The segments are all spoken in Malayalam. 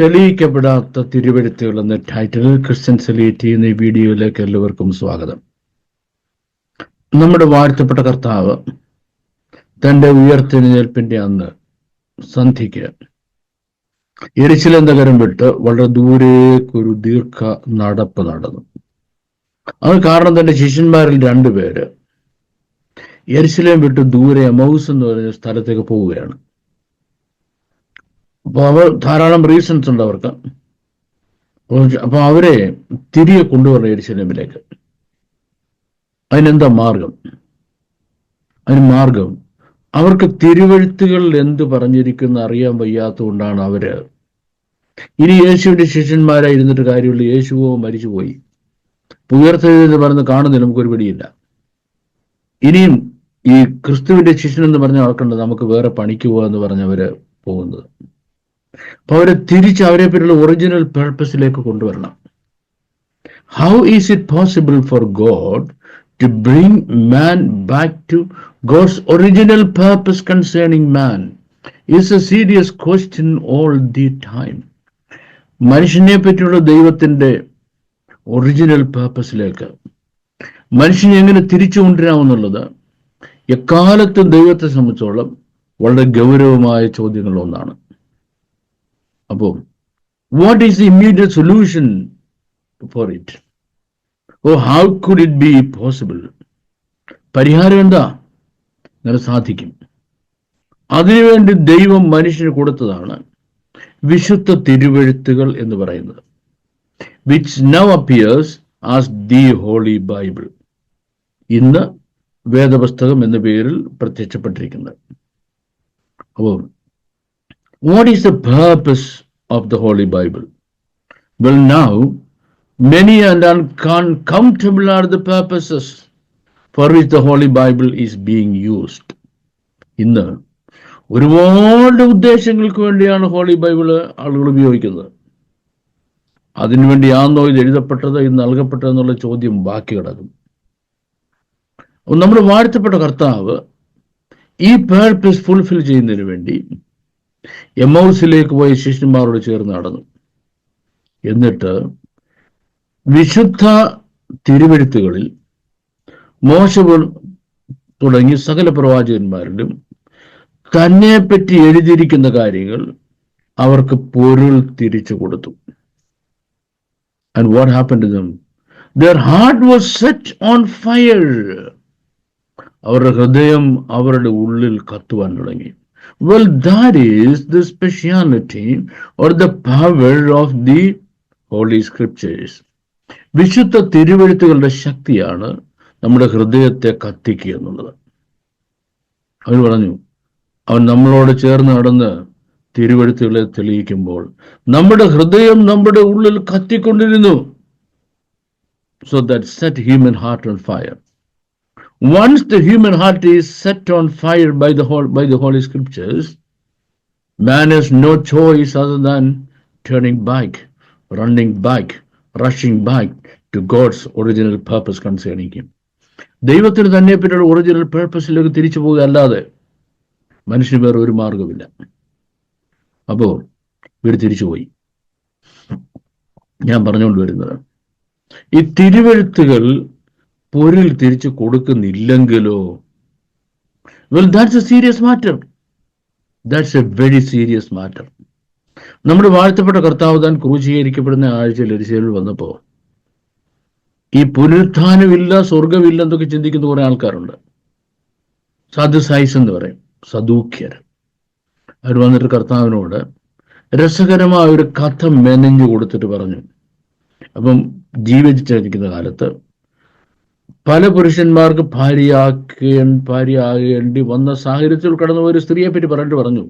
തെളിയിക്കപ്പെടാത്ത തിരുവഴുത്തുകൾ എന്ന ടൈറ്റിൽ ക്രിസ്ത്യൻ സെലിറ്റി എന്ന ഈ വീഡിയോയിലേക്ക് എല്ലാവർക്കും സ്വാഗതം. നമ്മുടെ വാഴ്ത്തപ്പെട്ട കർത്താവ് തന്റെ ഉയർത്തെഴുന്നേൽപ്പിന്റെ അന്ന് സന്ധിക്ക് എരിശിലെ നഗരം വിട്ട് വളരെ ദൂരേക്കൊരു ദീർഘ നടപ്പ് നടന്നു. അത് കാരണം തന്റെ ശിഷ്യന്മാരിൽ രണ്ടുപേര് എരിശിലേം വിട്ട് ദൂരെ മൗസ് എന്ന് പറയുന്ന സ്ഥലത്തേക്ക് പോവുകയാണ്. അപ്പൊ അവർ ധാരാളം റീസൺസ് ഉണ്ട് അവർക്ക്. അപ്പോൾ അവരെ തിരികെ കൊണ്ടുവരണം എരിശിലേമിലേക്ക് അതിനെന്താ മാർഗം? അതിന് മാർഗം അവർക്ക് തിരുവഴുത്തുകളിൽ എന്ത് പറഞ്ഞിരിക്കുന്ന അറിയാൻ വയ്യാത്തതുകൊണ്ടാണ് അവർ. ഇനി യേശുവിന്റെ ശിഷ്യന്മാരായി ഇരുന്നിട്ട് കാര്യമുള്ള. യേശുവോ മരിച്ചുപോയി ഉയർത്തെഴുന്ന് പറഞ്ഞ് കാണുന്നില്ല നമുക്കൊരു പിടിയില്ല. ഇനിയും ഈ ക്രിസ്തുവിന്റെ ശിഷ്യൻ എന്ന് പറഞ്ഞ ആൾക്കുണ്ട് നമുക്ക് വേറെ പണിക്ക് പോവാന്ന് പറഞ്ഞവര് പോകുന്നത്. അപ്പൊ അവരെ തിരിച്ച് അവരെ പറ്റിയുള്ള ഒറിജിനൽ പേർപ്പസിലേക്ക് കൊണ്ടുവരണം. How is it possible for God to bring man back to God's original purpose concerning man is a serious question all the time മനുഷ്യനെ പറ്റിയുള്ള ദൈവത്തിന്റെ ഒറിജിനൽ പേർപ്പസിലേക്ക് മനുഷ്യനെ എങ്ങനെ തിരിച്ചു കൊണ്ടുവരാമെന്നുള്ളത് എക്കാലത്തും ദൈവത്തെ സംബന്ധിച്ചോളം വളരെ ഗൗരവമായ ചോദ്യങ്ങളിൽ ഒന്നാണ് അപ്പോൾ what is the immediate solution for it oh how could it be possible പരിഹാരം എന്താ? അങ്ങനെ സാധിക്കും. അതിനുവേണ്ടി ദൈവം മനുഷ്യന് കൊടുത്തതാണ് വിശുദ്ധ തിരുവഴുത്തുകൾ എന്ന് പറയുന്നത് which now appears as the Holy Bible ഇന്ന് വേദപുസ്തകം എന്ന പേരിൽ പ്രത്യക്ഷപ്പെട്ടിരിക്കുന്നത്. അപ്പോൾ what is the purpose of the Holy Bible? Well, now, many and uncomfortable are the purposes for which the Holy Bible is being used. ഇന്ന് ഒരുപാട് ഉദ്ദേശങ്ങൾക്ക് വേണ്ടിയാണ് ഹോളി ബൈബിൾ ആളുകൾ ഉപയോഗിക്കുന്നത് അതിനുവേണ്ടിയാണോ ഇത് എഴുതപ്പെട്ടത് ഇത് നൽകപ്പെട്ടതെന്നുള്ള ചോദ്യം ബാക്കി കിടക്കും നമ്മുടെ വാഴ്ത്തപ്പെട്ട കർത്താവ് ഈ പേർപ്പസ് ഫുൾഫിൽ ചെയ്യുന്നതിന് വേണ്ടി എമൗസിലേക്ക് പോയി ശിഷ്യന്മാരോട് ചേർന്ന് നടന്നു. എന്നിട്ട് വിശുദ്ധ തിരുവെഴുത്തുകളിൽ മോശ തുടങ്ങി സകല പ്രവാചകന്മാരിലും തന്നെ പറ്റി എഴുതിയിരിക്കുന്ന കാര്യങ്ങൾ അവർക്ക് പൊരുൾ തിരിച്ചു കൊടുത്തു. And what happen to their heart was set on fire അവരുടെ ഹൃദയം അവരുടെ ഉള്ളിൽ കത്തുവാൻ തുടങ്ങി. Well, that is the speciality or the power of the Holy Scriptures. വിശുദ്ധ തിരുവഴുത്തുകളുടെ ശക്തിയാണ് നമ്മുടെ ഹൃദയത്തെ കത്തിക്കുക എന്നുള്ളത്. അവർ പറഞ്ഞു അവൻ നമ്മളോട് ചേർന്ന് നടന്ന് തിരുവഴുത്തുകളെ തെളിയിക്കുമ്പോൾ നമ്മുടെ ഹൃദയം നമ്മുടെ ഉള്ളിൽ കത്തിക്കൊണ്ടിരുന്നു. So that set human heart on fire once the human heart is set on fire by the whole by the holy scriptures man has no choice other than turning back running back rushing back to god's original purpose concerning him ദൈവത്തിന് തന്നെ പിന്നീട് ഒറിജിനൽ പേർപ്പസിലേക്ക് തിരിച്ചു പോകുക അല്ലാതെ മനുഷ്യന് വേറെ ഒരു മാർഗമില്ല അപ്പോ ഇവർ തിരിച്ചുപോയി ഞാൻ പറഞ്ഞുകൊണ്ട് വരുന്നത് ഈ തിരുവഴുത്തുകൾ പൊരുൾ തിരിച്ചു കൊടുക്കുന്നില്ലെങ്കിലോ? Well that's a serious matter that's a very serious matter നമ്മുടെ വാഴ്ത്തപ്പെട്ട കർത്താവ് താൻ ക്രൂശീകരിക്കപ്പെടുന്ന ആഴ്ചയിൽ എരിശയിൽ വന്നപ്പോ ഈ പുനരുത്ഥാനമില്ല സ്വർഗമില്ല എന്നൊക്കെ ചിന്തിക്കുന്ന കുറെ ആൾക്കാരുണ്ട്. സദുസൈസ് എന്ന് പറയും സദൂഖ്യർ അവർ വന്നിട്ട് കർത്താവിനോട് രസകരമായ ഒരു കഥ മെനഞ്ഞു കൊടുത്തിട്ട് പറഞ്ഞു. അപ്പം ജീവിച്ചിരിക്കുന്ന കാലത്ത് പല പുരുഷന്മാർക്ക് ഭാര്യയാക്കേ ഭാര്യയാകേണ്ടി വന്ന സാഹചര്യത്തിൽ കടന്ന ഒരു സ്ത്രീയെ പറ്റി പറഞ്ഞിട്ട് പറഞ്ഞു.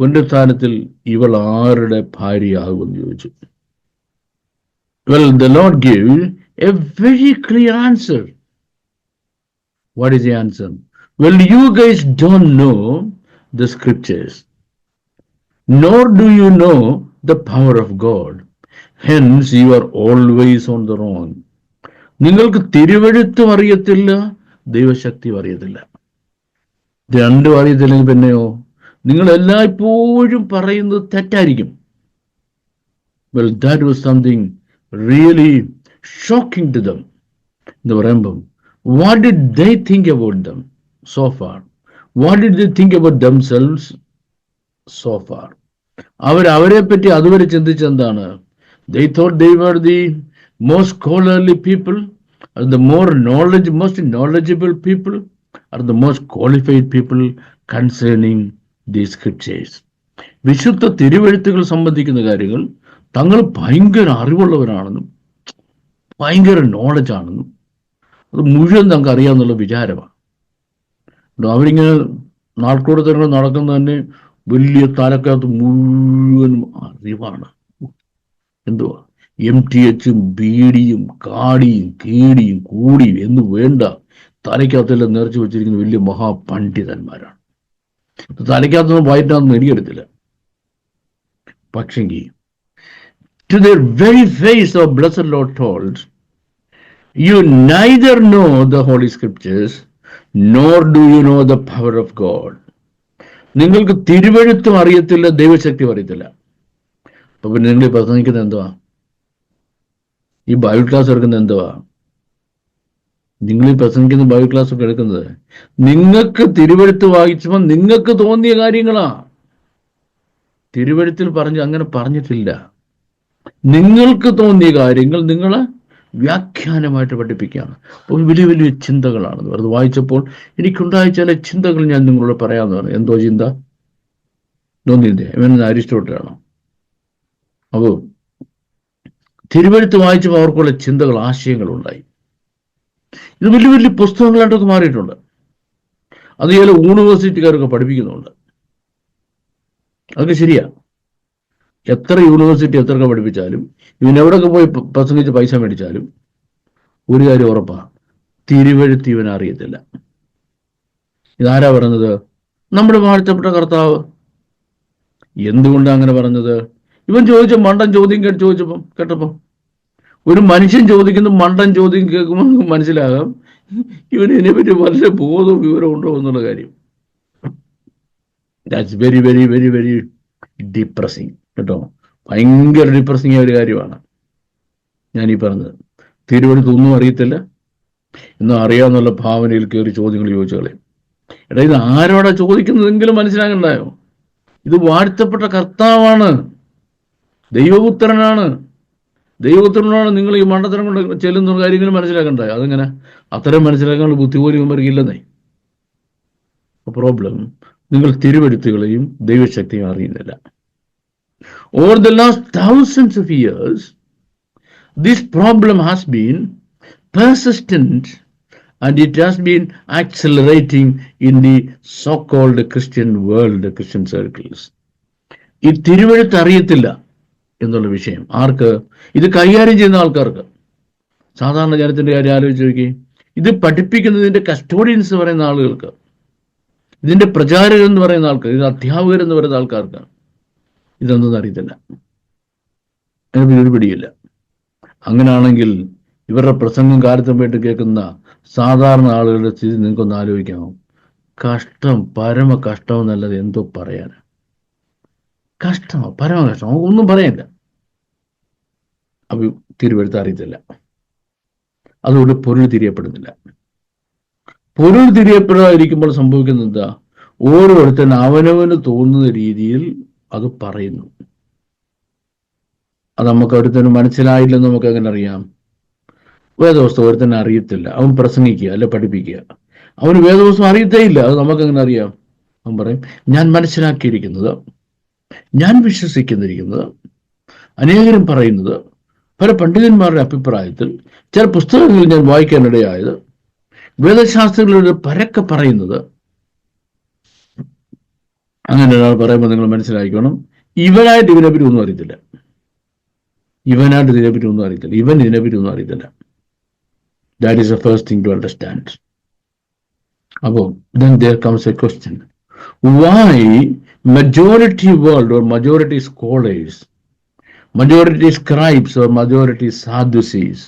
പുനരുത്ഥാനത്തിൽ ഇവൾ ആരുടെ ഭാര്യയാകുമെന്ന് ചോദിച്ചു. Well the Lord give a very clear answer what the answer well you guys don't know the scriptures nor do you know the power of God hence you are always on the wrong നിങ്ങൾക്ക് തിരുവഴുത്തും അറിയത്തില്ല ദൈവശക്തിയും അറിയത്തില്ല. രണ്ടും അറിയത്തില്ലെങ്കിൽ പിന്നെയോ? നിങ്ങൾ എല്ലായ്പ്പോഴും പറയുന്നത് തെറ്റായിരിക്കും. Well that was something really shocking to them എന്ന് പറയുമ്പം what did they think about them so far what did they think about themselves so far അവർ അവരെ പറ്റി അതുവരെ ചിന്തിച്ചെന്താണ് they thought they were were the most scholarly people are the more knowledge, most knowledgeable people, are the most qualified people concerning the scriptures. വിശുദ്ധ തിരുവെഴുത്തുകൾ സംബന്ധിക്കുന്ന കാര്യങ്ങൾ തങ്ങൾ ഭയങ്കര അറിവുള്ളവരാണെന്നും ഭയങ്കര നോളജ് ആണെന്നും അത് മുഴുവൻ തങ്ങൾക്ക് അറിയാമെന്നുള്ള വിചാരമാണ്. അവരിങ്ങനെ നാൾക്കൂടെ തന്നെ നടക്കുന്ന തന്നെ വലിയ തലക്കകത്ത് മുഴുവനും അറിവാണ്. എന്തുവാ? എം ടി എച്ചും ബീഡിയും കാടിയും കീടിയും കൂടിയും എന്ന് വേണ്ട. തലയ്ക്കകത്തെല്ലാം നിറച്ചു വെച്ചിരിക്കുന്ന വലിയ മഹാപണ്ഡിതന്മാരാണ്. തലയ്ക്കകത്തൊന്നും വായിട്ടാന്ന് എനിക്കെടുത്തില്ല പക്ഷെങ്കിൽ to their very face of bless Lord told you neither know the holy scriptures nor do you know the power of God നിങ്ങൾക്ക് തിരുവഴുത്തും അറിയത്തില്ല ദൈവശക്തി അറിയത്തില്ല. അപ്പൊ പിന്നെ നിങ്ങൾ പ്രസംഗിക്കുന്നത് എന്തുവാ? ഈ ബയോ ക്ലാസ് എടുക്കുന്നത് എന്തുവാ? നിങ്ങൾ ഈ പ്രസംഗിക്കുന്ന ബയോ ക്ലാസ് ഒക്കെ എടുക്കുന്നത്. നിങ്ങൾക്ക് തിരുവഴുത്ത് വായിച്ചപ്പോൾ നിങ്ങൾക്ക് തോന്നിയ കാര്യങ്ങളാ. തിരുവഴുത്തിൽ പറഞ്ഞു അങ്ങനെ പറഞ്ഞിട്ടില്ല. നിങ്ങൾക്ക് തോന്നിയ കാര്യങ്ങൾ നിങ്ങൾ വ്യാഖ്യാനമായിട്ട് പഠിപ്പിക്കുകയാണ്. അപ്പോൾ വലിയ വലിയ ചിന്തകളാണ് അത് വായിച്ചപ്പോൾ എനിക്കുണ്ടായ ചില ചിന്തകൾ ഞാൻ നിങ്ങളോട് പറയാമെന്ന് പറഞ്ഞു. എന്തോ ചിന്ത? തോന്നിയില്ലേ? ഇവൻ അരിസ്റ്റോട്ടിലാണോ? അപ്പോൾ തിരുവഴുത്ത് വായിച്ചപ്പോൾ അവർക്കുള്ള ചിന്തകൾ ആശയങ്ങൾ ഉണ്ടായി ഇത് വലിയ വലിയ പുസ്തകങ്ങളായിട്ടൊക്കെ മാറിയിട്ടുണ്ട്. അത് ചില യൂണിവേഴ്സിറ്റിക്കാരൊക്കെ പഠിപ്പിക്കുന്നുണ്ട്. അതൊക്കെ ശരിയാ. എത്ര യൂണിവേഴ്സിറ്റി എത്രയൊക്കെ പഠിപ്പിച്ചാലും ഇവൻ എവിടെയൊക്കെ പോയി പ്രസംഗിച്ച് പൈസ മേടിച്ചാലും ഒരു കാര്യം ഉറപ്പാ തിരുവഴുത്ത് ഇവൻ അറിയത്തില്ല. ഇതാരാ പറഞ്ഞത്? നമ്മുടെ വാഴ്ത്തപ്പെട്ട കർത്താവ്. എന്തുകൊണ്ടാണ് അങ്ങനെ പറഞ്ഞത്? ഇവൻ ചോദിച്ച മണ്ടൻ ചോദ്യം കേട്ട് ചോദിച്ചപ്പം കേട്ടപ്പം ഒരു മനുഷ്യൻ ചോദിക്കുന്ന മണ്ടൻ ചോദ്യം കേൾക്കുമ്പോൾ നമുക്ക് മനസ്സിലാകാം ഇവന് ഇതിനെപ്പറ്റി വളരെ ബോധവും വിവരവും ഉണ്ടോ എന്നുള്ള കാര്യം. That's very very very very depressing കേട്ടോ? ഭയങ്കര ഡിപ്രസിങ് ഒരു കാര്യമാണ് ഞാൻ ഈ പറഞ്ഞത്. തിരുവനന്തപുരത്ത് ഒന്നും അറിയത്തില്ല. എന്നും അറിയാമെന്നുള്ള ഭാവനയിൽ കയറി ചോദ്യങ്ങൾ ചോദിച്ചു കളയും. എടാ ഇത് ആരോടാ ചോദിക്കുന്നതെങ്കിലും മനസ്സിലാകണ്ടായോ ഇത് വാഴ്ത്തപ്പെട്ട കർത്താവാണ്. ദൈവപുത്രനാണ്. ദൈവപുത്രനാണ് നിങ്ങൾ ഈ മണ്ടത്തരം കൊണ്ട് ചെല്ലുന്ന കാര്യങ്ങൾ മനസ്സിലാക്കണ്ടേ? അതെങ്ങനെ? അത്തരം മനസ്സിലാക്കാനുള്ള ബുദ്ധി പോലും ഇവർക്ക് ഇല്ലെന്നേ. പ്രോബ്ലം നിങ്ങൾ തിരുവെടുത്തുകളെയും ദൈവശക്തിയും അറിയുന്നില്ല. Over the last thousands of years this problem has been persistent and it has been accelerating in the so called Christian world Christian circles ഈ തിരുവഴുത്ത് അറിയത്തില്ല. എന്നുള്ള വിഷയം. ആർക്ക്? ഇത് കൈകാര്യം ചെയ്യുന്ന ആൾക്കാർക്ക്. സാധാരണ ജനത്തിന്റെ കാര്യം ആലോചിച്ച് നോക്കി ഇത് പഠിപ്പിക്കുന്നതിന്റെ കസ്റ്റോഡിയൻസ് എന്ന് പറയുന്ന ആളുകൾക്ക്. ഇതിന്റെ പ്രചാരകർ എന്ന് പറയുന്ന ആൾക്കാർ ഇത് അധ്യാപകർ എന്ന് പറയുന്ന ആൾക്കാർക്ക് ഇതൊന്നും അറിയത്തില്ല. ഒരു പിടിയില്ല. അങ്ങനെയാണെങ്കിൽ ഇവരുടെ പ്രസംഗം കാലത്തുമ്പോയിട്ട് കേൾക്കുന്ന സാധാരണ ആളുകളുടെ സ്ഥിതി നിങ്ങൾക്കൊന്ന് ആലോചിക്കാമോ? കഷ്ടം പരമ കഷ്ടം എന്നല്ലാതെ എന്തോ പറയാനാണ് കഷ്ടമോ? പരമ കഷ്ടം ഒന്നും പറയാനില്ല അപ്പൊ തിരുവഴുത്ത് അറിയത്തില്ല. അതുകൊണ്ട് പൊരുൾ തിരിയപ്പെടുന്നില്ല. പൊരുൾ തിരിയപ്പെടാതിരിക്കുമ്പോൾ സംഭവിക്കുന്നത് എന്താ ഓരോരുത്തൻ അവനവന് തോന്നുന്ന രീതിയിൽ അത് പറയുന്നു. അത് നമുക്ക് ഒരുത്തന് മനസ്സിലായില്ലെന്ന് നമുക്ക് അങ്ങനെ അറിയാം? വേദവസ്തു ഒരുത്തന്നെ അറിയത്തില്ല. അവൻ പ്രസംഗിക്കുക അല്ലെ പഠിപ്പിക്കുക. അവന് വേദവസ്തു അറിയത്തേ ഇല്ല. അത് നമുക്ക് എങ്ങനെ അറിയാം? അവൻ പറയും ഞാൻ മനസ്സിലാക്കിയിരിക്കുന്നത് ഞാൻ വിശ്വസിക്കുന്നിരിക്കുന്നത് അനേകരും പറയുന്നത് പല പണ്ഡിതന്മാരുടെ അഭിപ്രായത്തിൽ ചില പുസ്തകങ്ങളിൽ ഞാൻ വായിക്കാനിടയായത് വേദശാസ്ത്രങ്ങളുടെ പരക്കെ പറയുന്നത് അങ്ങനെ ഒരാൾ പറയുമ്പോൾ നിങ്ങൾ മനസ്സിലാക്കണം ഇവനായിട്ട് ഇതിനെപ്പറ്റി ഒന്നും അറിയത്തില്ല. ഇവനായിട്ട് ഇതിനെപ്പറ്റി ഒന്നും അറിയത്തില്ല. ഇവൻ ഇതിനെപ്പറ്റി ഒന്നും അറിയത്തില്ല. That is a first thing to understand അപ്പോൾ then comes a question why majority world or majority scholars, majority scribes or majority sadducees,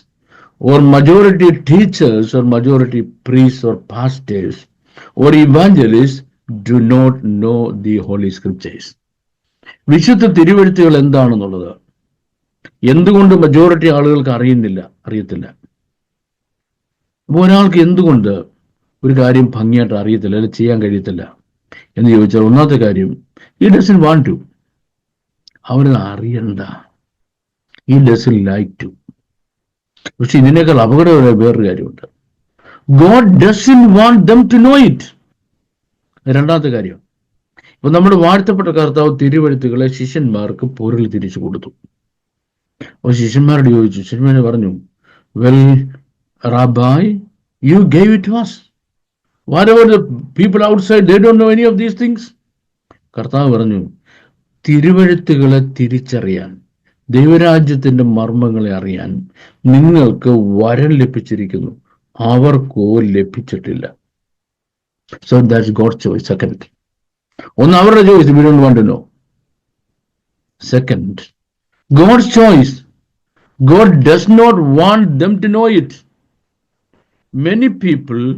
or majority teachers or majority priests or pastors or evangelists do not know the holy scriptures. വിശുദ്ധ തിരുവഴുത്തുകൾ എന്താണെന്നുള്ളത്? എന്തുകൊണ്ട് മജോറിറ്റി ആളുകൾക്ക് അറിയുന്നില്ല? അറിയത്തില്ല. അപ്പോൾ ഒരാൾക്ക് എന്തുകൊണ്ട് ഒരു കാര്യം ഭംഗിയായിട്ട് അറിയത്തില്ല? അല്ലെങ്കിൽ ചെയ്യാൻ കഴിയത്തില്ല? എന്ന് ചോദിച്ചാൽ ഒന്നാമത്തെ കാര്യം ഈ ഡസൻ വാണ്ട് ടു അവനത് അറിയണ്ട. ഈ ഡസൻ ലൈക്ക് ടു പക്ഷെ ഇതിനേക്കാൾ അപകടകരമായ വേറൊരു കാര്യമുണ്ട്. God doesn't want them to know it രണ്ടാമത്തെ കാര്യം. ഇപ്പൊ നമ്മുടെ വാഴ്ത്തപ്പെട്ട കർത്താവ് തിരുവഴുത്തുകളെ ശിഷ്യന്മാർക്ക് പൊരുൾ തിരിച്ചു കൊടുത്തു. അപ്പൊ ശിഷ്യന്മാരോട് ചോദിച്ചു ശിഷ്യന്മാരെ പറഞ്ഞു well rabbi you gave it was whatever people outside they don't know any of these things കർത്താവ് പറഞ്ഞു തിരുവഴുത്തുകളെ തിരിച്ചറിയാൻ ദൈവരാജ്യത്തിന്റെ മർമ്മങ്ങളെ അറിയാൻ നിങ്ങൾക്ക് വരം ലഭിച്ചിരിക്കുന്നു. അവർക്കോ ലഭിച്ചിട്ടില്ല. So that's God choice second ഒന്ന് അവരുടെ choice we don't second God's choice God does not want them to know it many people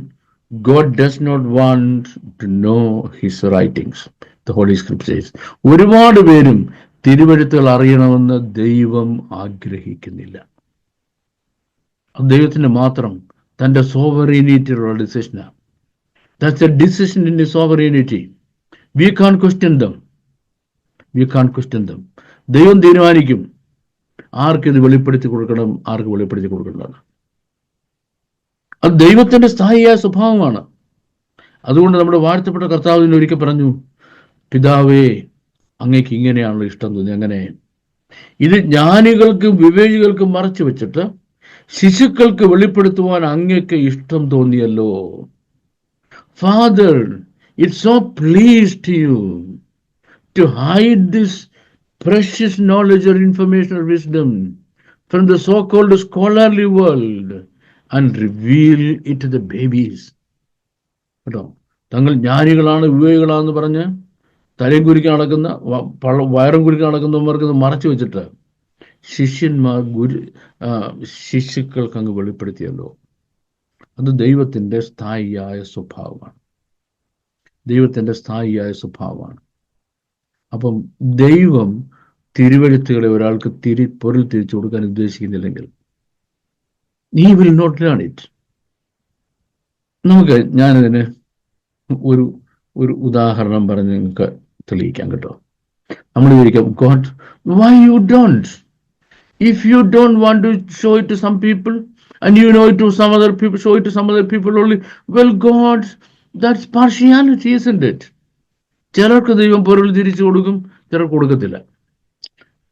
God does not want to know his writings the holy script ഒരുപാട് പേരും തിരുവഴുത്തുകൾ അറിയണമെന്ന് ദൈവം ആഗ്രഹിക്കുന്നില്ല. അദ്ദേഹത്തിന് മാത്രം തന്റെ സോവറീനിറ്റിയുള്ള ഡിസിഷനാണ് that's a decision in sovereignty we can question them we can question them ദൈവം തീരുമാനിക്കും. ആർക്ക് ഇത് വെളിപ്പെടുത്തി കൊടുക്കണം ആർക്ക് വെളിപ്പെടുത്തി കൊടുക്കേണ്ടതാണ് അത് ദൈവത്തിന്റെ സ്ഥായിയായ സ്വഭാവമാണ്. അതുകൊണ്ട് നമ്മുടെ വാഴ്ത്തപ്പെട്ട കർത്താവിന് ഒരിക്കൽ പറഞ്ഞു പിതാവേ അങ്ങേക്ക് ഇങ്ങനെയാണല്ലോ ഇഷ്ടം തോന്നി. അങ്ങനെ. ഇത് ജ്ഞാനികൾക്കും വിവേകികൾക്കും മറച്ചു വെച്ചിട്ട് ശിശുക്കൾക്ക് വെളിപ്പെടുത്തുവാൻ അങ്ങേക്ക് ഇഷ്ടം തോന്നിയല്ലോ. Father it so please to you to hide this precious knowledge or information or wisdom from the so called scholarly world and reveal it the babies. കേട്ടോ? തങ്ങൾ ജ്ഞാനികളാണ് വിവേകികളാണെന്ന് പറഞ്ഞ് തലയും കുരുക്കി നടക്കുന്ന വയറും കുരുക്കി നടക്കുന്നവർക്ക് ഇത് മറച്ചു വെച്ചിട്ട് ശിഷ്യന്മാർ ഗുരു ശിശുക്കൾക്ക് അങ്ങ് വെളിപ്പെടുത്തിയല്ലോ. അത് ദൈവത്തിന്റെ സ്ഥായിയായ സ്വഭാവമാണ്. ദൈവത്തിന്റെ സ്ഥായിയായ സ്വഭാവമാണ്. അപ്പം ദൈവം തിരുവഴുത്തുകളെ ഒരാൾക്ക് തിരി പൊരുൾ തിരിച്ചു കൊടുക്കാൻ ഉദ്ദേശിക്കുന്നില്ലെങ്കിൽ നീ വിൽ നോട്ട് ലേൺ ഇറ്റ് നമുക്ക് ഞാനതിന് ഒരു ഒരു ഉദാഹരണം പറഞ്ഞ് നിങ്ങൾക്ക് തെളിയിക്കാം കേട്ടോ. നമ്മൾ വിചാരിക്കാം God why you don't if you don't want to show it to some people and you know it to some other people show it to some other people only well God that's partiality isn't it ചിലർക്ക് ദൈവം പൊരുൾ തിരിച്ചു കൊടുക്കും ചിലർക്ക് കൊടുക്കത്തില്ല.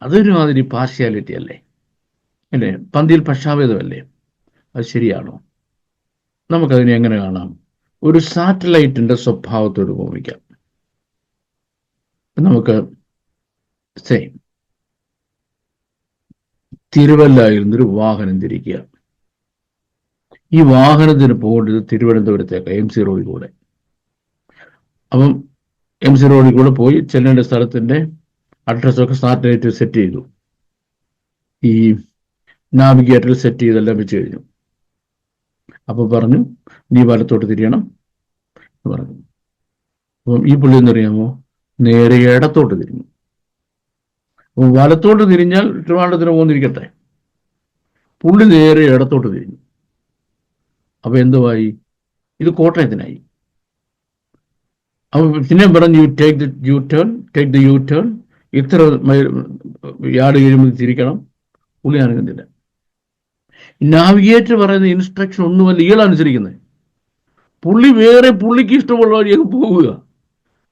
അതൊരു മാതിരി പാർഷ്യാലിറ്റി അല്ലേ? അല്ലേ? പന്തിയിൽ പക്ഷാഭേദമല്ലേ? അത് ശരിയാണോ? നമുക്കതിനെ എങ്ങനെ കാണാം? ഒരു സാറ്റലൈറ്റിന്റെ സ്വഭാവത്തോട് ഉപമിക്കാം. നമുക്ക് സെയിം തിരുവല്ലായിരുന്നൊരു വാഹനം തിരിക്കുക. ഈ വാഹനത്തിന് പോകേണ്ടത് തിരുവനന്തപുരത്തേക്ക് എം സി റോഡിൽ കൂടെ. അപ്പം എം സി റോഡിൽ കൂടെ പോയി ചെല്ലേണ്ട സ്ഥലത്തിന്റെ അഡ്രസ്സൊക്കെ സാറ്റലൈറ്റ് സെറ്റ് ചെയ്തു. ഈ നാവിഗേറ്ററിൽ സെറ്റ് ചെയ്തെല്ലാം വെച്ച് കഴിഞ്ഞു. അപ്പൊ പറഞ്ഞു നീ വലത്തോട്ട് തിരിയണം എന്ന് പറഞ്ഞു. അപ്പം ഈ പുള്ളി എന്നറിയാമോ നേരെ ഇടത്തോട്ട് തിരിഞ്ഞു. വലത്തോട്ട് തിരിഞ്ഞാൽ ട്രിവാണ്ടത്തിന് പോകുന്നിരിക്കട്ടെ പുള്ളി നേരെ ഇടത്തോട്ട് തിരിഞ്ഞു. അപ്പൊ എന്തുവായി? ഇത് കോട്ടയത്തിനായി. അപ്പൊ പിന്നെ പറഞ്ഞു you take the U turn take the U turn ഇത്ര യാർഡ് കഴിയുമ്പോൾ തിരിക്കണം. പുള്ളി അനങ്ങുന്നില്ല നാവിഗേറ്റർ പറയുന്ന ഇൻസ്ട്രക്ഷൻ ഒന്നുമല്ല ഇയാൾ അനുസരിക്കുന്നത്. പുള്ളി വേറെ പുള്ളിക്ക് ഇഷ്ടമുള്ള വഴിയൊക്കെ പോവുക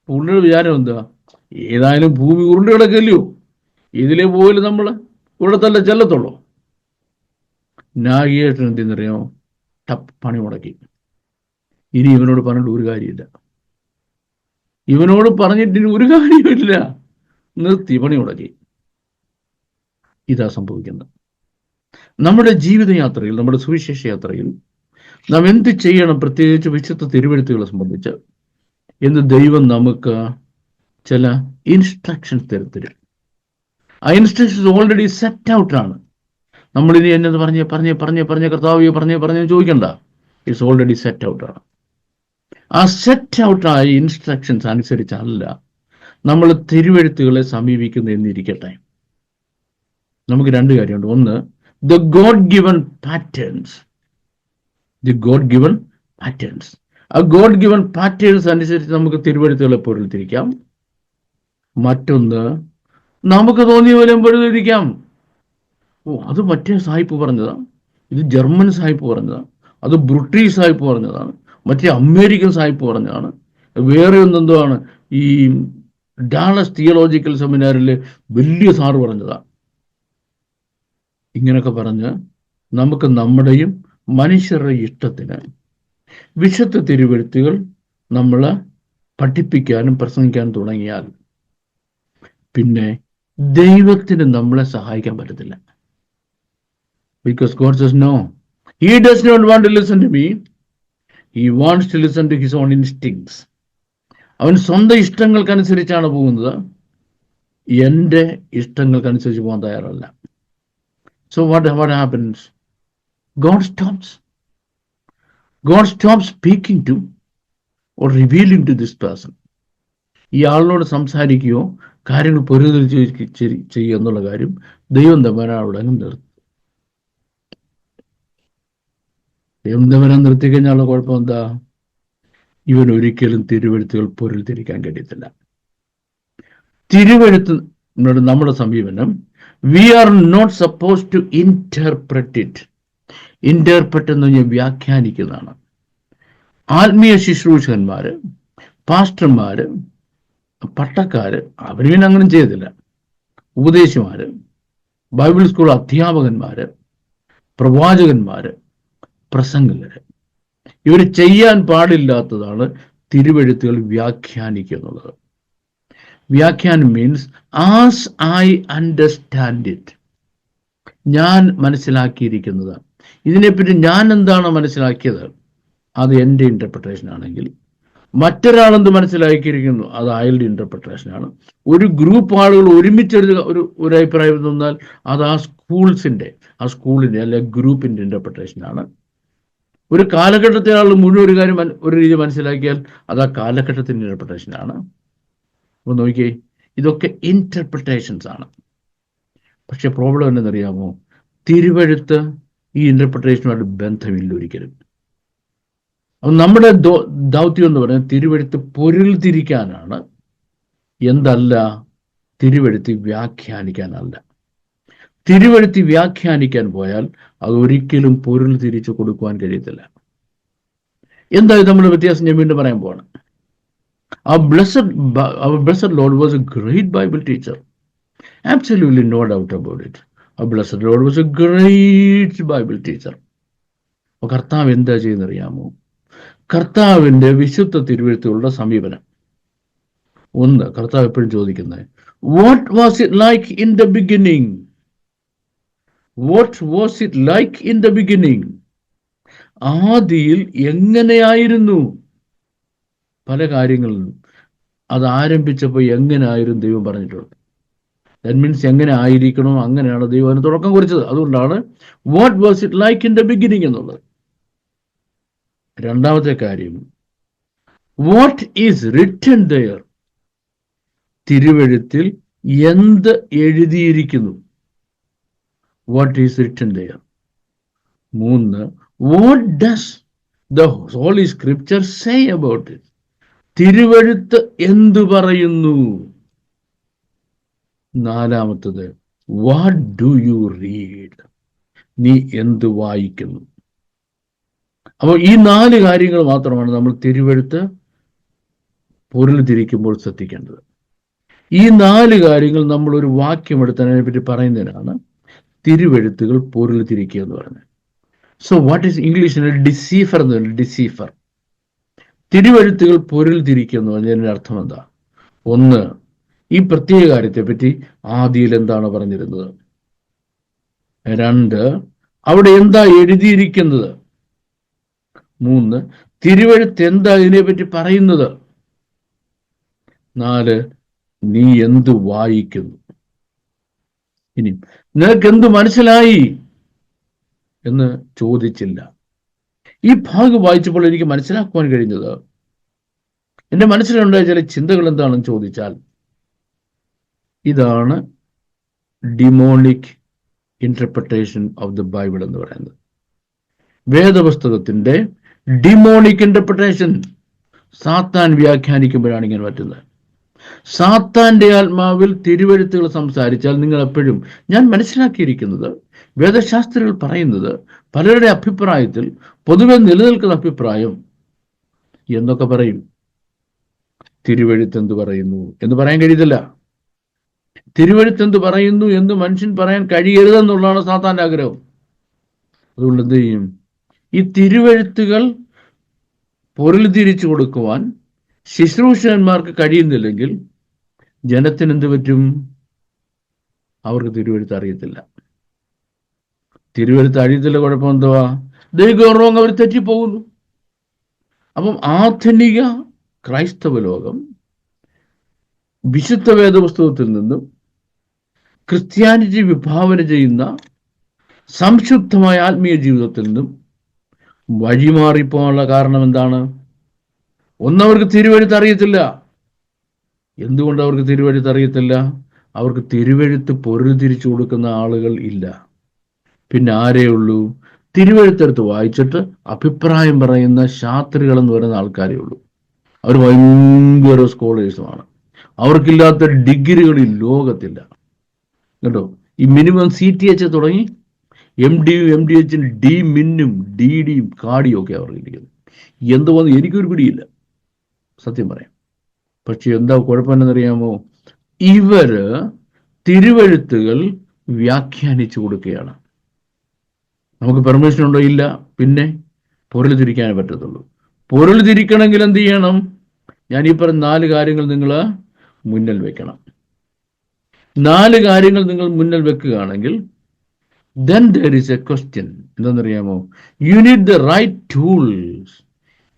പുള്ളിയുടെ വിചാരം എന്താ? ഏതായാലും ഭൂമി ഉരുണ്ട് കിടക്കല്ലയോ ഇതിലെ പോലും നമ്മൾ ഇവിടെ തന്നെ ചെല്ലത്തുള്ളൂ. നാഗിയേട്ടൻ എന്തെന്നറിയാമോ? ടപ്പ് പണി മുടക്കി. ഇനി ഇവനോട് പറഞ്ഞിട്ട് ഒരു കാര്യമില്ല. ഇവനോട് പറഞ്ഞിട്ട് ഇനി ഒരു കാര്യമില്ല. നിർത്തി പണി മുടക്കി. ഇതാ സംഭവിക്കുന്നത്. നമ്മുടെ ജീവിതയാത്രയിൽ നമ്മുടെ സുവിശേഷ യാത്രയിൽ നാം എന്ത് ചെയ്യണം പ്രത്യേകിച്ച് വിശുദ്ധ തിരുവെടുത്തുകളെ സംബന്ധിച്ച്? എന്ന് ദൈവം നമുക്ക് ചില ഇൻസ്ട്രക്ഷൻസ് തരത്തരും. ആ ഇൻസ്ട്രക്ഷൻസ് ഓൾറെഡി സെറ്റ് ഔട്ട് ആണ്. നമ്മളിനി എന്നെ പറഞ്ഞ് പറഞ്ഞ് പറഞ്ഞ് പറഞ്ഞ് കർത്താവ് പറഞ്ഞ് പറഞ്ഞ് ചോദിക്കണ്ട. ഇറ്റ്സ് ഓൾറെഡി സെറ്റ് ഔട്ട് ആണ്. ആ സെറ്റ് ഔട്ട് ആയ ഇൻസ്ട്രക്ഷൻസ് അനുസരിച്ചല്ല നമ്മൾ തിരുവഴുത്തുകളെ സമീപിക്കുന്ന എന്നിരിക്കട്ടെ. നമുക്ക് രണ്ട് കാര്യമുണ്ട്. ഒന്ന് the God given patterns the God given patterns ആ ഗോഡ് ഗിവൺ പാറ്റേൺസ് അനുസരിച്ച് നമുക്ക് തിരുവഴുത്തുകളെ പൊരുത്തിരിക്കാം. മറ്റൊന്ന് നമുക്ക് തോന്നിയ പോലെ പൊരുതിരിക്കാം ഓ അത് മറ്റേ സായിപ്പ് പറഞ്ഞതാണ്. ഇത് ജർമ്മൻ സായിപ്പ് പറഞ്ഞതാണ്. അത് ബ്രിട്ടീഷ് സായിപ്പ് പറഞ്ഞതാണ്. മറ്റേ അമേരിക്കൻ സായിപ്പ് പറഞ്ഞതാണ്. വേറെ ഒന്നെന്താണ് ഈ ഡാളസ് തിയോളജിക്കൽ സെമിനാറിൽ വലിയ സാറ് പറഞ്ഞതാണ് ഇങ്ങനെയൊക്കെ പറഞ്ഞ് നമുക്ക് നമ്മുടെയും മനുഷ്യരുടെ ഇഷ്ടത്തിന് വിശുദ്ധ തിരുവഴുത്തുകൾ നമ്മൾ പഠിപ്പിക്കാനും പ്രസംഗിക്കാനും തുടങ്ങിയാൽ പിന്നെ ദൈവത്തിന് നമ്മളെ സഹായിക്കാൻ പറ്റത്തില്ല. Because God says no he does not want to listen to me he wants to listen to his own instincts അവൻ സ്വന്തം ഇഷ്ടങ്ങൾക്കനുസരിച്ചാണ് പോകുന്നത്. എന്റെ ഇഷ്ടങ്ങൾക്കനുസരിച്ച് പോകാൻ തയ്യാറല്ല. So what what happens God stops God stop speaking to or revealing to this person ഈ ആളിനോട് സംസാരിക്കുകയോ കാര്യങ്ങൾ പൊരുതൽ ചെയ്യുക എന്നുള്ള കാര്യം ദൈവം തമ്പരാൻ അവിടെ അങ്ങ് നിർത്തി. ദൈവം നിർത്തി കഴിഞ്ഞാലുള്ള കുഴപ്പം എന്താ? ഇവൻ ഒരിക്കലും തിരുവഴുത്തുകൾ പൊരുത്തിരിക്കാൻ കഴിയത്തില്ല. തിരുവഴുത്ത് നമ്മുടെ സമീപനം we are not suppose to interpret it interpret എന്ന് ഞാൻ വ്യാഖ്യാനിക്കുന്നതാണ്. ആത്മീയ ശുശ്രൂഷകന്മാര് പാസ്റ്റർമാര് പട്ടക്കാര് അവർ പിന്നെ അങ്ങനെ ചെയ്തില്ല ഉപദേശിമാര് ബൈബിൾ സ്കൂൾ അധ്യാപകന്മാര് പ്രവാചകന്മാര് പ്രസംഗകര്. ഇവർ ചെയ്യാൻ പാടില്ലാത്തതാണ് തിരുവഴുത്തുകൾ വ്യാഖ്യാനിക്കുക എന്നുള്ളത് വ്യാഖ്യാനം means as I understand it ഞാൻ മനസ്സിലാക്കിയിരിക്കുന്നത് ഇതിനെപ്പറ്റി ഞാൻ എന്താണ് മനസ്സിലാക്കിയത്? അത് എന്റെ ഇന്റർപ്രിട്ടേഷൻ ആണെങ്കിൽ. മറ്റൊരാളെന്ത് മനസ്സിലാക്കിയിരിക്കുന്നു? അത് അയാളുടെ ഇന്റർപ്രിട്ടേഷനാണ് ഒരു ഗ്രൂപ്പ് ആളുകൾ ഒരുമിച്ച് ഒരു ഒരു അഭിപ്രായം തന്നാൽ അത് ആ സ്കൂൾസിന്റെ ആ സ്കൂളിന്റെ അല്ലെ ഗ്രൂപ്പിന്റെ ഇന്റർപ്രിട്ടേഷനാണ് ഒരു കാലഘട്ടത്തെ ആൾ മുഴുവൻ ഒരു കാര്യം ഒരു രീതി മനസ്സിലാക്കിയാൽ അത് ആ കാലഘട്ടത്തിന്റെ ഇന്റർപ്രിട്ടേഷനാണ് ആണ്. അപ്പൊ നോക്കിയേ ഇതൊക്കെ ഇന്റർപ്രിട്ടേഷൻസ് ആണ്. പക്ഷെ പ്രോബ്ലം എന്തെന്നറിയാമോ തിരുവഴുത്ത് ഈ ഇന്റർപ്രിട്ടേഷനുമായിട്ട് ബന്ധമില്ല ഒരിക്കലും. അപ്പം നമ്മുടെ ദൗത്യം എന്ന് പറയുന്നത് തിരുവഴുത്ത് പൊരുൾ തിരിക്കാനാണ്. എന്തല്ല? തിരുവഴുത്തി വ്യാഖ്യാനിക്കാനല്ല. തിരുവഴുത്തി വ്യാഖ്യാനിക്കാൻ പോയാൽ അത് ഒരിക്കലും പൊരുൾ തിരിച്ചു കൊടുക്കുവാൻ കഴിയത്തില്ല. എന്തായാലും നമ്മൾ വ്യത്യാസം ഞാൻ വീണ്ടും പറയാൻ പോവാണ്. ആ blessed our blessed Lord was a great Bible teacher absolutely no doubt about it blessed Lord was a great Bible teacher അപ്പൊ കർത്താവ് എന്താ ചെയ്യുന്നറിയാമോ? കർത്താവിന്റെ വിശുദ്ധ തിരുവഴുത്തുകളുടെ സമീപനം. ഒന്ന് കർത്താവ് എപ്പോഴും ചോദിക്കുന്നത് what was it like in the beginning what was it like in the beginning ആദിയിൽ എങ്ങനെയായിരുന്നു? പല കാര്യങ്ങളിലും. അത് ആരംഭിച്ചപ്പോൾ എങ്ങനെയായിരുന്നു ദൈവം പറഞ്ഞിട്ടുണ്ട് ദാറ്റ് മീൻസ് എങ്ങനെ ആയിരിക്കണോ? അങ്ങനെയാണ് ദൈവം അതിന് തുടക്കം കുറിച്ചത്. അതുകൊണ്ടാണ് what was it like in the beginning എന്നുള്ളത്. രണ്ടാമത്തെ കാര്യം വാട്ട് ഈസ് റിട്ടൺ ദയർ തിരുവഴുത്തിൽ എന്ത് എഴുതിയിരിക്കുന്നു? വാട്ട് ഈസ് റിട്ടൺ ദയർ മൂന്ന് what does the holy scripture say about it തിരുവഴുത്ത് എന്തു പറയുന്നു? നാലാമത്തത് വാട്ട് ഡു യു റീഡ് നീ എന്ത് വായിക്കുന്നു? അപ്പോൾ ഈ നാല് കാര്യങ്ങൾ മാത്രമാണ് നമ്മൾ തിരുവഴുത്ത് പൊരുൾ തിരിക്കുമ്പോൾ ശ്രദ്ധിക്കേണ്ടത്. ഈ നാല് കാര്യങ്ങൾ നമ്മൾ ഒരു വാക്യം എടുത്തതിനെ പറ്റി പറയുന്നതിനാണ് തിരുവഴുത്തുകൾ പൊരുൾ തിരിക്കുക എന്ന് പറയുന്നത്. സോ വാട്ട് ഈസ് ഇംഗ്ലീഷിൽ ഡിസീഫർ എന്ന് പറയുന്നത് ഡിസീഫർ തിരുവഴുത്തുകൾ പൊരുൾ തിരിക്കുക എന്ന് പറഞ്ഞതിന്റെ അർത്ഥം എന്താ? ഒന്ന് ഈ പ്രത്യേക കാര്യത്തെ പറ്റി ആദിയിൽ എന്താണ് പറഞ്ഞിരുന്നത്? രണ്ട് അവിടെ എന്താ എഴുതിയിരിക്കുന്നത്? മൂന്ന് തിരുവഴുത്ത് എന്താ ഇതിനെപ്പറ്റി പറയുന്നത്? നാല് നീ എന്ത് വായിക്കുന്നു? ഇനി നിനക്ക് എന്ത് മനസ്സിലായി? എന്ന് ചോദിച്ചില്ല. ഈ ഭാഗം വായിച്ചപ്പോൾ എനിക്ക് മനസ്സിലാക്കുവാൻ കഴിഞ്ഞത് എന്റെ മനസ്സിലുണ്ടായ ചില ചിന്തകൾ എന്താണെന്ന് ചോദിച്ചാൽ ഇതാണ് demonic interpretation of the Bible എന്ന് പറയുന്നത്. വേദപുസ്തകത്തിന്റെ ഡിമോണിക് ഇന്റർപ്രിട്ടേഷൻ സാത്താൻ വ്യാഖ്യാനിക്കുമ്പോഴാണ് ഇങ്ങനെ പറ്റുന്നത്. സാത്താന്റെ ആത്മാവിൽ തിരുവഴുത്തുകൾ സംസാരിച്ചാൽ നിങ്ങൾ എപ്പോഴും ഞാൻ മനസ്സിലാക്കിയിരിക്കുന്നത് വേദശാസ്ത്രികൾ പറയുന്നത് പലരുടെ അഭിപ്രായത്തിൽ പൊതുവെ നിലനിൽക്കുന്ന അഭിപ്രായം എന്നൊക്കെ പറയും. തിരുവഴുത്ത് എന്ത് പറയുന്നു എന്ന് പറയാൻ കഴിയത്തില്ല. തിരുവഴുത്ത് എന്ത് പറയുന്നു എന്ന് മനുഷ്യൻ പറയാൻ കഴിയരുതെന്നുള്ളതാണ് സാത്താന്റെ ആഗ്രഹം. അതുകൊണ്ട് എന്ത് ചെയ്യും? ഈ തിരുവഴുത്തുകൾ പൊരുൾ തിരിച്ചു കൊടുക്കുവാൻ ശുശ്രൂഷകന്മാർക്ക് കഴിയുന്നില്ലെങ്കിൽ ജനത്തിന് എന്ത് പറ്റും? അവർക്ക് തിരുവഴുത്ത് അറിയത്തില്ല. തിരുവഴുത്ത് അറിയത്തില്ല കുഴപ്പം എന്തുവാ ദൈവഗൗരവം അവർ തെറ്റിപ്പോകുന്നു. അപ്പം ആധുനിക ക്രൈസ്തവ ലോകം വിശുദ്ധ വേദപുസ്തകത്തിൽ നിന്നും ക്രിസ്ത്യാനിറ്റി വിഭാവന ചെയ്യുന്ന സംശുദ്ധമായ ആത്മീയ ജീവിതത്തിൽ നിന്നും വഴിമാറിപ്പോകാനുള്ള കാരണം എന്താണ്? ഒന്നവർക്ക് തിരുവഴുത്ത് അറിയത്തില്ല. എന്തുകൊണ്ട് അവർക്ക് തിരുവഴുത്ത് അറിയത്തില്ല? അവർക്ക് തിരുവഴുത്ത് പൊരുൾ തിരിച്ചു കൊടുക്കുന്ന ആളുകൾ ഇല്ല. പിന്നെ ആരേ ഉള്ളൂ? തിരുവഴുത്തെടുത്ത് വായിച്ചിട്ട് അഭിപ്രായം പറയുന്ന ശാസ്ത്രികൾ എന്ന് പറയുന്ന ആൾക്കാരേ ഉള്ളൂ. അവർ ഭയങ്കര സ്കോളേഴ്സുമാണ്. അവർക്കില്ലാത്ത ഡിഗ്രികൾ ഈ ലോകത്തില്ല. കേട്ടോ ഈ മിനിമം സി ടി എച്ച് തുടങ്ങി എം ഡിയും എം ഡി എച്ചിന് ഡി മിന്നും ഡി ഡിയും കാടിയും ഒക്കെ അവർക്ക് ഇരിക്കുന്നത് എന്തുവന്ന് എനിക്കൊരു പിടിയില്ല. സത്യം പറയാം. പക്ഷെ എന്താ കുഴപ്പമെന്നറിയാമോ? ഇവർ തിരുവഴുത്തുകൾ വ്യാഖ്യാനിച്ചു കൊടുക്കുകയാണ്. നമുക്ക് പെർമിഷൻ ഉണ്ടോ? ഇല്ല. പിന്നെ പൊരുൾ തിരിക്കാനേ പറ്റത്തുള്ളൂ. പൊരുൾ തിരിക്കണമെങ്കിൽ എന്ത് ചെയ്യണം? ഞാൻ ഈ പറഞ്ഞ നാല് കാര്യങ്ങൾ നിങ്ങൾ മുന്നിൽ വെക്കണം. നാല് കാര്യങ്ങൾ നിങ്ങൾ മുന്നിൽ വെക്കുകയാണെങ്കിൽ then there is a question എന്താണെന്നറിയാമോ? You need the right tools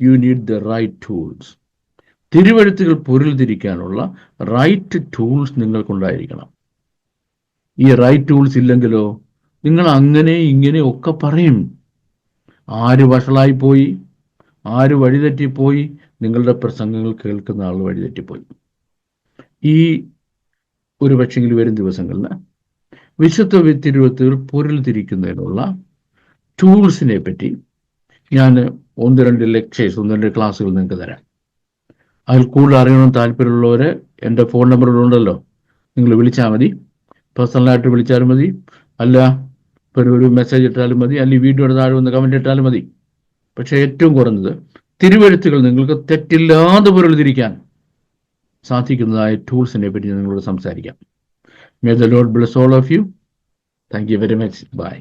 you need the right tools തിരുവഴുത്തുകൾ പൊരുതിരിക്കാനുള്ള റൈറ്റ് ടൂൾസ് നിങ്ങൾക്കുണ്ടായിരിക്കണം. ഈ റൈറ്റ് ടൂൾസ് ഇല്ലെങ്കിലോ നിങ്ങൾ അങ്ങനെ ഇങ്ങനെ ഒക്കെ പറയും. ആര് വഷളായി പോയി ആര് വഴിതെറ്റിപ്പോയി? നിങ്ങളുടെ പ്രസംഗങ്ങൾ കേൾക്കുന്ന ആൾ വഴിതെറ്റിപ്പോയി. ഈ ഒരു പക്ഷെങ്കിൽ വരും ദിവസങ്ങളിൽ വിശുദ്ധ തിരുവത്തിൽ പൊരുൾ തിരിക്കുന്നതിനുള്ള ടൂൾസിനെ പറ്റി ഞാൻ ഒന്ന് രണ്ട് ലെക്ചേഴ്സ് ഒന്ന് രണ്ട് ക്ലാസ്സുകൾ നിങ്ങൾക്ക് തരാം. അതിൽ കൂടുതൽ അറിയണം താല്പര്യമുള്ളവർ എന്റെ ഫോൺ നമ്പറുകളുണ്ടല്ലോ നിങ്ങൾ വിളിച്ചാൽ മതി. പേഴ്സണലായിട്ട് വിളിച്ചാലും മതി. അല്ല ഒരു മെസ്സേജ് ഇട്ടാലും മതി. അല്ലെങ്കിൽ വീഡിയോയുടെ താഴെ വന്ന് കമന്റ് ഇട്ടാലും മതി. പക്ഷേ ഏറ്റവും കുറഞ്ഞത് തിരുവഴുത്തുകൾ നിങ്ങൾക്ക് തെറ്റില്ലാതെ പൊരുൾ തിരിക്കാൻ സാധിക്കുന്നതായ ടൂൾസിനെ പറ്റി നിങ്ങളോട് സംസാരിക്കാം. May the Lord bless all of you thank you very much bye